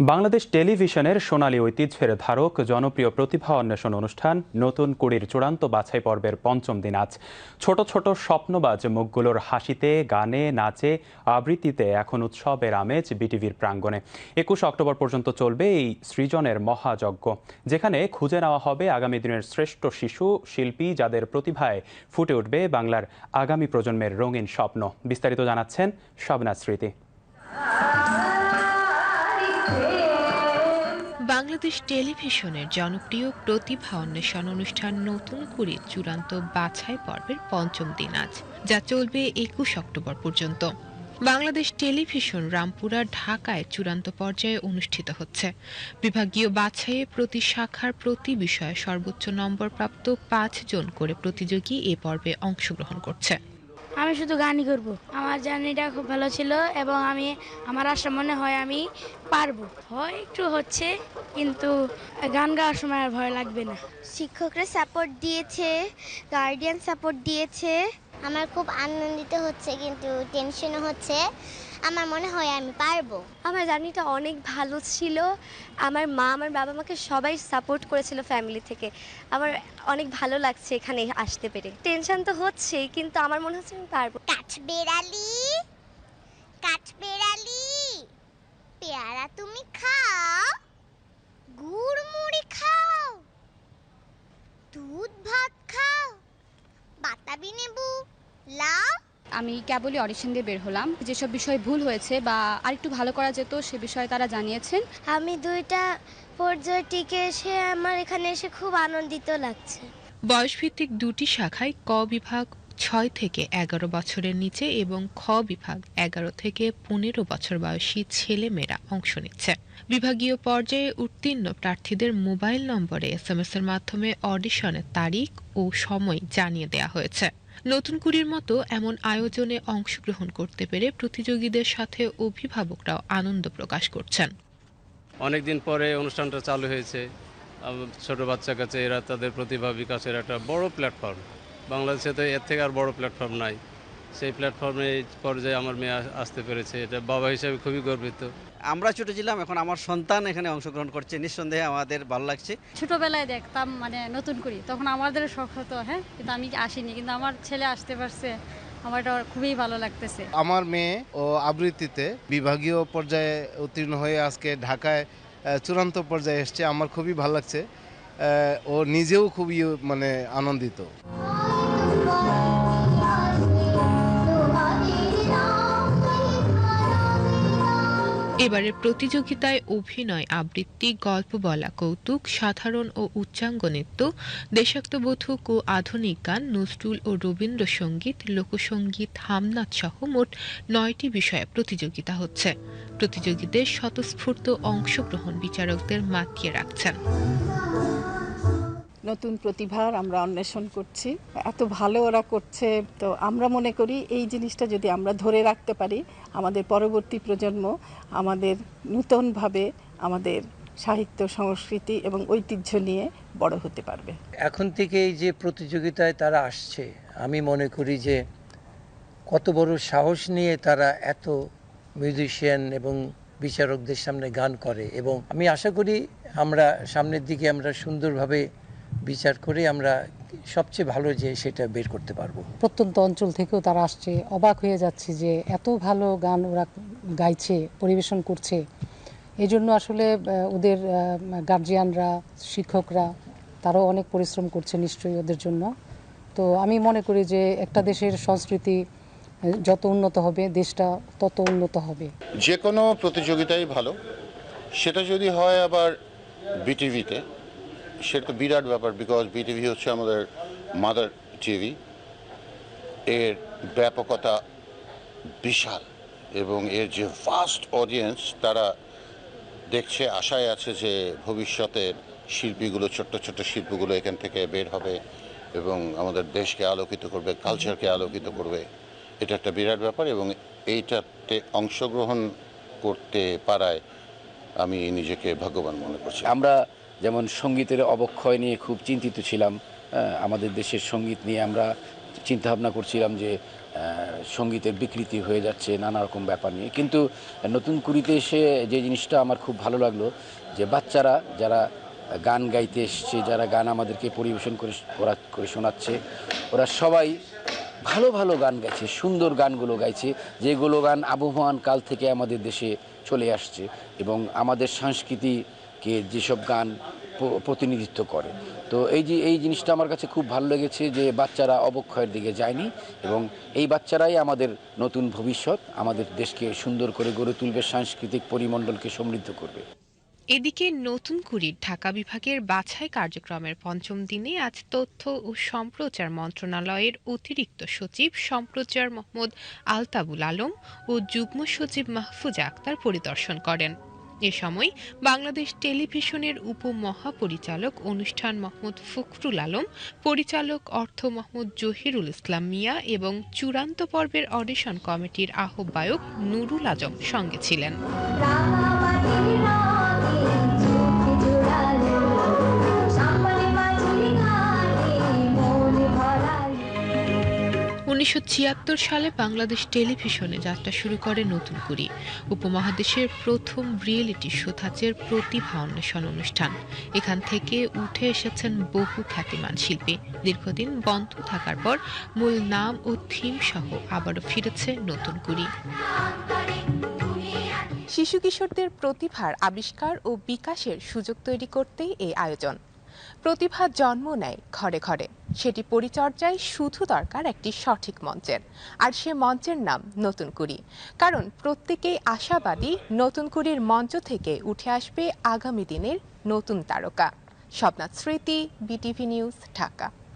বাংলাদেশ টেলিভিশনের সোনালী ঐতিহ্যের ধারক, জনপ্রিয় প্রতিভা অন্বেষণ অনুষ্ঠান, নতুন কুড়ির চূড়ান্ত বাছাই পর্বের পঞ্চম দিন আজ। ছোট ছোট স্বপ্নবাজ মুখগুলোর হাসিতে, গানে, নাচে, আবৃত্তিতে এখন উৎসবের আমেজ বিটিভির প্রাঙ্গণে। একুশ অক্টোবর পর্যন্ত চলবে এই সৃজনের মহাযজ্ঞ, যেখানে খুঁজে নেওয়া হবে আগামী দিনের শ্রেষ্ঠ শিশু, শিল্পী যাদের প্রতিভায় ফুটে উঠবে বাংলার আগামী প্রজন্মের রঙিন স্বপ্ন। বিস্তারিত জানাচ্ছেন শবনা স্মৃতি। বাংলাদেশ টেলিভিশনের জনপ্রিয় প্রতিভা অন্বেষণ অনুষ্ঠান নতুন করে চূড়ান্ত বাছাই পর্বের পঞ্চম দিন আজ, যা চলবে একুশ অক্টোবর পর্যন্ত। বাংলাদেশ টেলিভিশন রামপুরা, ঢাকায় চূড়ান্ত পর্যায়ে অনুষ্ঠিত হচ্ছে। বিভাগীয় বাছাইয়ে প্রতি শাখার প্রতি বিষয়ে সর্বোচ্চ নম্বর প্রাপ্ত পাঁচ জন করে প্রতিযোগী এ পর্বে অংশগ্রহণ করছে। আমি শুধু গানই করব। আমার জার্নিটা খুব ভালো ছিল এবং আমি, আমার আশা মনে হয় আমি পারব। হয় একটু হচ্ছে, কিন্তু গান গাওয়ার সময় আর ভয় লাগবে না। শিক্ষকরা সাপোর্ট দিয়েছে গার্ডিয়ান সাপোর্ট দিয়েছে। আমার খুব আনন্দিত হচ্ছে কিন্তু টেনশনও হচ্ছে। আমার মনে হয় আমি পারব। আমার জার্নিটা অনেক ভালো ছিল। আমার মা আমার বাবা আমাকে সবাই সাপোর্ট করেছিল ফ্যামিলি থেকে। আমার অনেক ভালো লাগছে এখানে আসতে পেরে। টেনশন তো হচ্ছেই কিন্তু আমার মনে হচ্ছে আমি পারব। কাঠ বেড়ালি কাঠ বেড়ালি পেয়ারা তুমি আমি কেবলই অডিশন দিয়ে বের হলাম। যেসব বিষয় ভুল হয়েছে বা আরেকটু ভালো করা যেত সে বিষয়ে তারা জানিয়েছেন। আমি দুইটা পর্যায়ে টিকে এসে আমার এখানে এসে খুব আনন্দিত লাগছে। বয়সভিত্তিক দুটি শাখায় ক বিভাগ ছয় থেকে এগারো বছরের নিচে এবং খ বিভাগ এগারো থেকে পনেরো বছর বয়সী ছেলেমেয়েরা অংশ নিচ্ছে। বিভাগীয় পর্যায়ে উত্তীর্ণ প্রার্থীদের মোবাইল নম্বরে এস এম এস এর মাধ্যমে অডিশনের তারিখ ও সময় জানিয়ে দেওয়া হয়েছে। নতুন কুড়ির মতো এমন আয়োজনে অংশগ্রহণ করতে পেরে প্রতিযোগীদের সাথে অভিভাবকরাও আনন্দ প্রকাশ করছেন। অনেকদিন পরে অনুষ্ঠানটা চালু হয়েছে। ছোট বাচ্চা কাছে এরা তাদের প্রতিভা বিকাশের একটা বড় প্ল্যাটফর্ম। বাংলাদেশে তো এর থেকে আর বড় প্ল্যাটফর্ম নাই। সেই প্ল্যাটফর্মে পর্যায়ে আমার মেয়ে আসতে পেরেছে। এটা বাবা হিসেবে খুবই গর্বিত। আমরা ছোট ছিলাম এখন আমার সন্তান এখানে অংশগ্রহণ করছে। নিঃসন্দেহে আমাদের ভালো লাগছে। ছোটবেলায় দেখতাম মানে নতুন করি। তখন আমাদের শখ হতো হ্যাঁ কিন্তু আমি আসিনি। কিন্তু আমার ছেলে আসতে পারছে আমার এটা খুবই ভালো লাগতেছে। আমার মেয়ে ও আবৃত্তিতে বিভাগীয় পর্যায়ে উত্তীর্ণ হয়ে আজকে ঢাকায় চূড়ান্ত পর্যায়ে এসছে। আমার খুবই ভালো লাগছে। ও নিজেও খুবই মানে আনন্দিত। এবারের প্রতিযোগিতায় অভিনয়, আবৃত্তি, গল্প বলা, কৌতুক, সাধারণ ও উচ্চাঙ্গ নৃত্য দেশাত্মবোধক ও আধুনিক গান, নজরুল ও রবীন্দ্রসঙ্গীত, লোকসঙ্গীত, হামনাথ সহ মোট নয়টি বিষয়ে প্রতিযোগিতা হচ্ছে। প্রতিযোগীদের স্বতঃস্ফূর্ত অংশগ্রহণ বিচারকদের মাতিয়ে রাখছেন। নতুন প্রতিভার আমরা অন্বেষণ করছি। এত ভালো ওরা করছে, তো আমরা মনে করি এই জিনিসটা যদি আমরা ধরে রাখতে পারি, আমাদের পরবর্তী প্রজন্ম আমাদের নূতনভাবে আমাদের সাহিত্য, সংস্কৃতি এবং ঐতিহ্য নিয়ে বড় হতে পারবে। এখন থেকে এই যে প্রতিযোগিতায় তারা আসছে, আমি মনে করি যে কত বড় সাহস নিয়ে তারা এত মিউজিশিয়ান এবং বিচারকদের সামনে গান করে। এবং আমি আশা করি আমরা সামনের দিকে আমরা সুন্দরভাবে বিচার করে আমরা সবচেয়ে ভালো যে সেটা বের করতে পারব। প্রত্যন্ত অঞ্চল থেকেও তারা আসছে। অবাক হয়ে যাচ্ছে যে এত ভালো গান ওরা গাইছে পরিবেশন করছে। এই জন্য আসলে ওদের গার্জিয়ানরা শিক্ষকরা তারাও অনেক পরিশ্রম করছে নিশ্চয়ই ওদের জন্য। তো আমি মনে করি যে একটা দেশের সংস্কৃতি যত উন্নত হবে দেশটা তত উন্নত হবে। যে কোনো প্রতিযোগিতাই ভালো। সেটা যদি হয় আবার বিটিভিতে সেটা তো বিরাট ব্যাপার বিকজ বিটিভি হচ্ছে আমাদের মাদার টিভি এর ব্যাপকতা বিশাল, এবং এর যে ফাস্ট অডিয়েন্স তারা দেখছে, আশায় আছে যে ভবিষ্যতের শিল্পীগুলো, ছোট্ট ছোট্ট শিল্পীগুলো এখান থেকে বের হবে, এবং আমাদের দেশকে আলোকিত করবে কালচারকে আলোকিত করবে। এটা একটা বিরাট ব্যাপার, এবং এইটাতে অংশগ্রহণ করতে পারায় আমি নিজেকে ভাগ্যবান মনে করছি। আমরা যেমন সঙ্গীতের অবক্ষয় নিয়ে খুব চিন্তিত ছিলাম আমাদের দেশের সংগীত নিয়ে আমরা চিন্তাভাবনা করছিলাম যে সঙ্গীতের বিকৃতি হয়ে যাচ্ছে, নানা রকম ব্যাপার নিয়ে। কিন্তু নতুন কুড়িতে এসে যে জিনিসটা আমার খুব ভালো লাগল, যে বাচ্চারা যারা গান গাইতে এসছে, যারা গান আমাদেরকে পরিবেশন করে ওরা করে শোনাচ্ছে, ওরা সবাই ভালো ভালো গান গাইছে, সুন্দর গানগুলো গাইছে, যেগুলো গান আবহমান কাল থেকে আমাদের দেশে চলে আসছে। এবং আমাদের সংস্কৃতিকে যেসব গান প্রতিনিধিত্ব করে। তো এই যে, এই জিনিসটা আমার কাছে খুব ভালো লেগেছে যে বাচ্চারা অবক্ষয়ের দিকে যায়নি এবং এই বাচ্চারাই আমাদের নতুন ভবিষ্যৎ, আমাদের দেশকে সুন্দর করে গড়ে তুলবে, সাংস্কৃতিক পরিমণ্ডলকে সমৃদ্ধ করবে। এদিকে নতুন কুড়ির ঢাকা বিভাগের বাছাই কার্যক্রমের পঞ্চম দিনে আজ তথ্য ও সম্প্রচার মন্ত্রণালয়ের অতিরিক্ত সচিব সম্প্রচার মোহাম্মদ আলতাবুল আলম ও যুগ্ম সচিব মাহফুজা আক্তার পরিদর্শন করেন। এ সময় বাংলাদেশ টেলিভিশনের উপমহাপরিচালক অনুষ্ঠান মোহাম্মদ ফখরুল আলম, পরিচালক অর্থ মোহাম্মদ জহিরুল ইসলাম মিয়া এবং চূড়ান্ত পর্বের অডিশন কমিটির আহ্বায়ক নুরুল আজম সঙ্গে ছিলেন। উনিশশো ছিয়াত্তর সালে বাংলাদেশ টেলিভিশনে যাত্রা শুরু করে নতুন কুড়ি উপমহাদেশের প্রথম রিয়েলিটি শো ধাঁচের প্রতিভা অন্বেষণ অনুষ্ঠান। এখান থেকে উঠে এসেছেন বহু খ্যাতিমান শিল্পী। দীর্ঘদিন বন্ধ থাকার পর মূল নাম ও থিম সহ আবারও ফিরেছে নতুন কুড়ি শিশু কিশোরদের প্রতিভার আবিষ্কার ও বিকাশের সুযোগ তৈরি করতেই এই আয়োজন। প্রতিভা জন্ম নেয় ঘরে ঘরে। সেটি পরিচর্যায় শুধু দরকার একটি সঠিক মঞ্চের। আর সে মঞ্চের নাম নতুন কুড়ি। কারণ প্রত্যেকেই আশাবাদী নতুন কুড়ির মঞ্চ থেকে উঠে আসবে আগামী দিনের নতুন তারকা। স্বপ্নাথ স্মৃতি, বিটিভি নিউজ, ঢাকা।